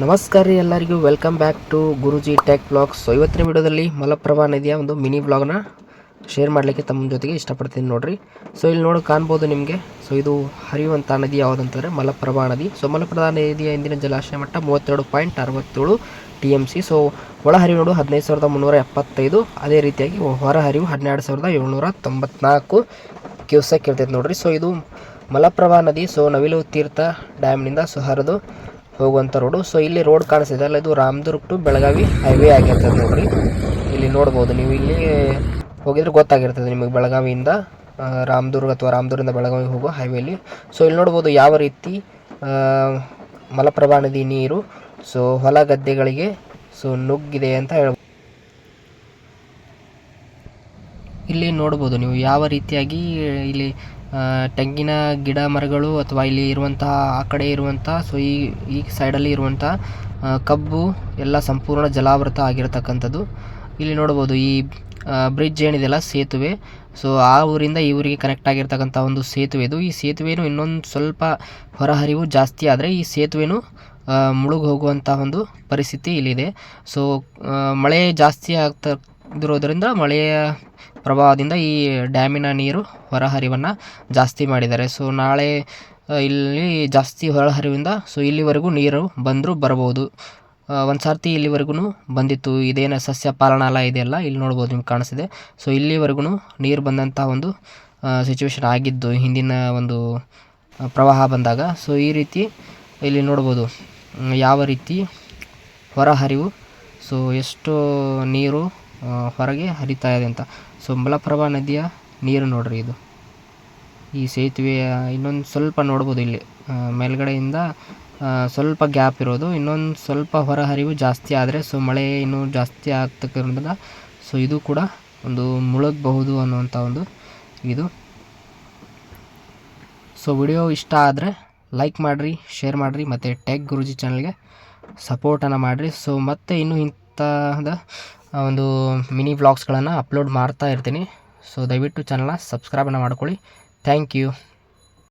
ನಮಸ್ಕಾರ ರೀ ಎಲ್ಲರಿಗೂ. Welcome back to Guruji tech blogs so ಇವತ್ತಿನ ವಿಡಿಯೋದಲ್ಲಿ ಮಲಪ್ರಭಾ ನದಿಯ ಒಂದು ಮಿನಿ ಬ್ಲಾಗ್ನ ಶೇರ್ ಮಾಡಲಿಕ್ಕೆ ತಮ್ಮ ಜೊತೆಗೆ ಇಷ್ಟಪಡ್ತೀನಿ ನೋಡ್ರಿ. ಸೊ ಇಲ್ಲಿ ನೋಡಿ ಕಾಣ್ಬೋದು ನಿಮಗೆ. ಸೊ ಇದು ಹರಿಯುವಂಥ ನದಿ ಯಾವುದಂತಂದರೆ ಮಲಪ್ರಭಾ ನದಿ. ಸೊ ಮಲಪ್ರಭಾ ನದಿಯ ಇಂದಿನ ಜಲಾಶಯ ಮಟ್ಟ ಮೂವತ್ತೆರಡು ಪಾಯಿಂಟ್ ಅರವತ್ತೇಳು ಟಿ ಎಂ ಸಿ ಸೊ ಒಳ ಹರಿವು ನೋಡು ಹದಿನೈದು ಸಾವಿರದ ಮುನ್ನೂರ ಎಪ್ಪತ್ತೈದು. ಅದೇ ರೀತಿಯಾಗಿ ಹೊರ ಹರಿವು ಹನ್ನೆರಡು ಸಾವಿರದ ಏಳ್ನೂರ ತೊಂಬತ್ನಾಲ್ಕು ಕ್ಯೂಸೆಕ್ ಇರ್ತೈತೆ ನೋಡ್ರಿ. ಸೊ ಇದು ಮಲಪ್ರಭಾ ನದಿ. ಸೊ ನವಿಲು ತೀರ್ಥ ಡ್ಯಾಮ್ನಿಂದ ಸೊ ಹರಿದು ಹೋಗುವಂಥ ರೋಡು ಸೊ ಇಲ್ಲಿ ರೋಡ್ ಕಾಣಿಸ್ತಿದೆ. ಅಲ್ಲ, ಇದು ರಾಮದುರ್ಗ್ ಟು ಬೆಳಗಾವಿ ಹೈವೇ ಆಗಿರ್ತದೆ ನೋಡ್ರಿ. ಇಲ್ಲಿ ನೋಡ್ಬೋದು ನೀವು. ಇಲ್ಲಿ ಹೋಗಿದ್ರೆ ಗೊತ್ತಾಗಿರ್ತದೆ ನಿಮಗೆ ಬೆಳಗಾವಿಯಿಂದ ರಾಮದುರ್ಗ್ ಅಥವಾ ರಾಮದುರ್ಗದಿಂದ ಬೆಳಗಾವಿ ಹೋಗೋ ಹೈವೇಲಿ ಸೊ ಇಲ್ಲಿ ನೋಡ್ಬೋದು ಯಾವ ರೀತಿ ಮಲಪ್ರಭಾ ನದಿ ನೀರು ಸೊ ಹೊಲ ಗದ್ದೆಗಳಿಗೆ ಸೊ ನುಗ್ಗಿದೆ ಅಂತ ಹೇಳ್ಬೋದು. ಇಲ್ಲಿ ನೋಡ್ಬೋದು. ನೀವು ಯಾವ ರೀತಿಯಾಗಿ ಇಲ್ಲಿ ತೆಂಗಿನ ಗಿಡ ಮರಗಳು ಅಥವಾ ಇಲ್ಲಿ ಇರುವಂತಹ, ಆ ಕಡೆ ಇರುವಂತಹ ಸೊ ಈ ಈ ಸೈಡಲ್ಲಿ ಇರುವಂತಹ ಕಬ್ಬು ಎಲ್ಲ ಸಂಪೂರ್ಣ ಜಲಾವೃತ ಆಗಿರತಕ್ಕಂಥದ್ದು. ಇಲ್ಲಿ ನೋಡ್ಬೋದು ಈ ಬ್ರಿಡ್ಜ್ ಏನಿದೆಯಲ್ಲ, ಸೇತುವೆ. ಸೊ ಆ ಊರಿಂದ ಈ ಊರಿಗೆ ಕನೆಕ್ಟ್ ಆಗಿರ್ತಕ್ಕಂಥ ಒಂದು ಸೇತುವೆ ಇದು. ಈ ಸೇತುವೆನೂ ಇನ್ನೊಂದು ಸ್ವಲ್ಪ ಹೊರಹರಿವು ಜಾಸ್ತಿ ಆದರೆ ಈ ಸೇತುವೆನೂ ಮುಳುಗಿ ಹೋಗುವಂಥ ಒಂದು ಪರಿಸ್ಥಿತಿ ಇಲ್ಲಿದೆ. ಸೊ ಮಳೆ ಜಾಸ್ತಿ ಆಗ್ತಾ ಇರೋದರಿಂದ ಮಳೆಯ ಪ್ರಭಾವದಿಂದ ಈ ಡ್ಯಾಮಿನ ನೀರು ಹೊರಹರಿವನ್ನು ಜಾಸ್ತಿ ಮಾಡಿದ್ದಾರೆ. ಸೊ ನಾಳೆ ಇಲ್ಲಿ ಜಾಸ್ತಿ ಹೊರಹರಿವಿಂದ ಸೊ ಇಲ್ಲಿವರೆಗೂ ನೀರು ಬಂದರೂ ಬರ್ಬೋದು ಒಂದು ಸರ್ತಿ ಇಲ್ಲಿವರೆಗೂ ಬಂದಿತ್ತು. ಇದೇನು ಸಸ್ಯ ಪಾಲನಾಲಯ ಇದೆಯಲ್ಲ, ಇಲ್ಲಿ ನೋಡ್ಬೋದು ನಿಮ್ಗೆ ಕಾಣಿಸಿದೆ ಸೊ ಇಲ್ಲಿವರೆಗೂ ನೀರು ಬಂದಂಥ ಒಂದು ಸಿಚುವೇಶನ್ ಆಗಿದ್ದು, ಹಿಂದಿನ ಒಂದು ಪ್ರವಾಹ ಬಂದಾಗ. ಸೊ ಈ ರೀತಿ ಇಲ್ಲಿ ನೋಡ್ಬೋದು ಯಾವ ರೀತಿ ಹೊರಹರಿವು ಸೊ ಎಷ್ಟು ನೀರು ಹೊರಗೆ ಹರಿತಾ ಇದೆ ಅಂತ. ಸೊ, ಮಲಪ್ರಭಾ ನದಿಯ ನೀರು ನೋಡ್ರಿ ಇದು. ಈ ಸೇತುವೆಯ ಇನ್ನೊಂದು ಸ್ವಲ್ಪ ನೋಡ್ಬೋದು ಇಲ್ಲಿ. ಮೇಲ್ಗಡೆಯಿಂದ ಸ್ವಲ್ಪ ಗ್ಯಾಪ್ ಇರೋದು. ಇನ್ನೊಂದು ಸ್ವಲ್ಪ ಹೊರಹರಿವು ಜಾಸ್ತಿ ಆದರೆ, ಸೊ, ಮಳೆ ಇನ್ನೂ ಜಾಸ್ತಿ ಆಗ್ತಕ್ಕಂಥ ಸೊ, ಇದು ಕೂಡ ಒಂದು ಮುಳುಗಬಹುದು ಅನ್ನುವಂಥ ಒಂದು ಇದು. ಸೊ, ವಿಡಿಯೋ ಇಷ್ಟ ಆದರೆ ಲೈಕ್ ಮಾಡಿರಿ, ಶೇರ್ ಮಾಡಿರಿ, ಮತ್ತು ಟೆಕ್ ಗುರುಜಿ ಚಾನಲ್ಗೆ ಸಪೋರ್ಟನ್ನು ಮಾಡಿರಿ. ಸೊ, ಮತ್ತೆ ಇನ್ನೂ ಇಂತಹದ ಒಂದು ಮಿನಿ ವ್ಲಾಗ್ಸ್ಗಳನ್ನು ಅಪ್ಲೋಡ್ ಮಾಡ್ತಾ ಇರ್ತೀನಿ. ಸೊ ದಯವಿಟ್ಟು ಚಾನಲ್ನ ಸಬ್ಸ್ಕ್ರೈಬನ್ನು ಮಾಡ್ಕೊಳ್ಳಿ. Thank you